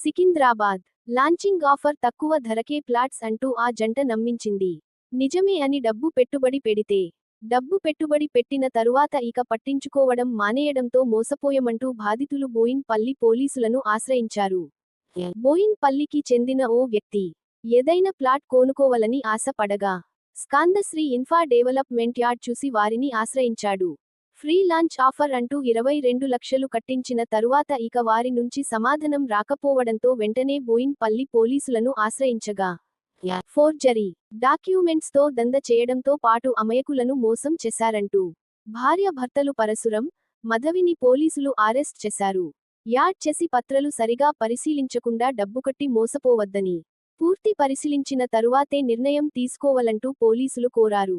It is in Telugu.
సికింద్రాబాద్. లాంచింగ్ ఆఫర్ తక్కువ ధరకే ప్లాట్స్ అంటూ ఆ జంట నమ్మించింది. నిజమే అని డబ్బు పెట్టుబడి పెడితే. డబ్బు పెట్టుబడి పెట్టిన తరువాత ఇక పట్టించుకోవడం మానేయడంతో మోసపోయమంటూ బాధితులు బోయిన్ పల్లి పోలీసులను ఆశ్రయించారు. బోయిన్ పల్లికి చెందిన ఓ వ్యక్తి. ఏదైనా ప్లాట్ కోనుకోవాలని ఆశపడగా. స్కాందశ్రీ ఇన్ఫా డెవలప్మెంట్ యార్డ్ చూసి వారిని ఆశ్రయించాడు. ఫ్రీ లాంచ్ ఆఫర్ అంటూ ఇరవై రెండు లక్షలు కట్టించిన తరువాత ఇక వారి నుంచి సమాధానం రాకపోవడంతో వెంటనే బోయిన్ పల్లి పోలీసులను ఆశ్రయించగా. ఫోర్జరీ. డాక్యుమెంట్స్తో దంద చేయడంతో పాటు అమయకులను మోసం చేశారంటూ. భార్య భర్తలు పరశురం మధవిని పోలీసులు అరెస్ట్ చేశారు. యాడ్ చేసి పత్రాలు సరిగా పరిశీలించకుండా డబ్బు కట్టి మోసపోవద్దని. పూర్తి పరిశీలించిన తరువాతే నిర్ణయం తీసుకోవాలంటూ పోలీసులు కోరారు.